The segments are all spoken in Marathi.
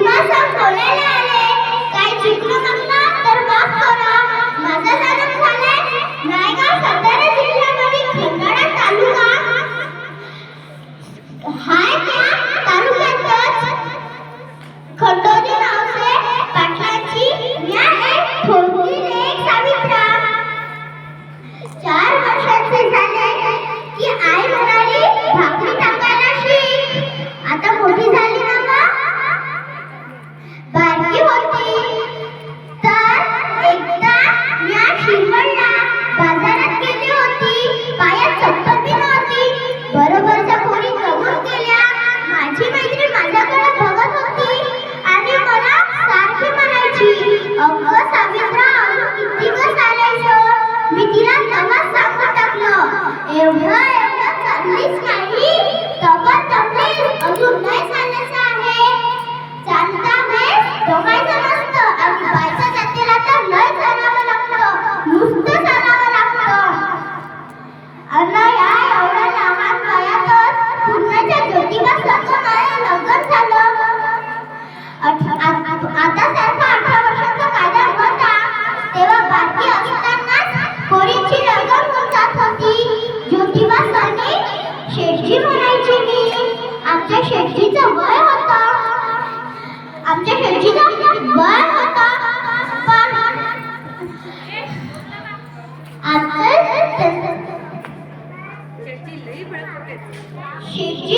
们小狗来了。बाकी असतानाच होळीची रंगत उमटत होती. ज्योतिबा सरने शेठजी म्हणायचे मी आमच्या शेठजीचं वय होतं. आमच्या शेठजीचं वय होतं. पण आमचं शेठजी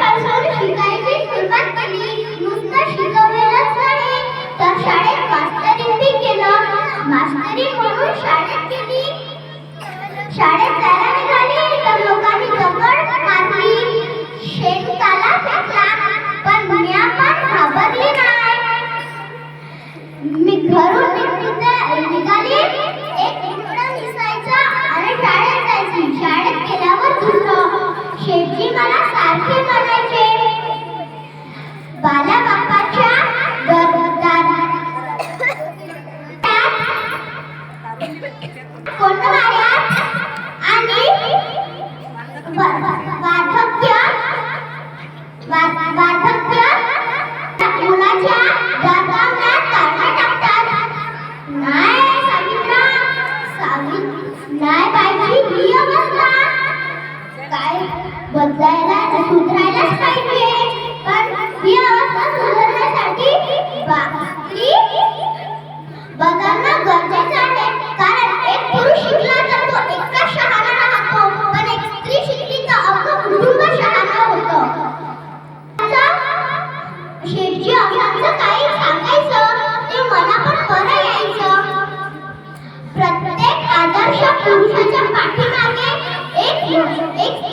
आणि वार्धक्य एक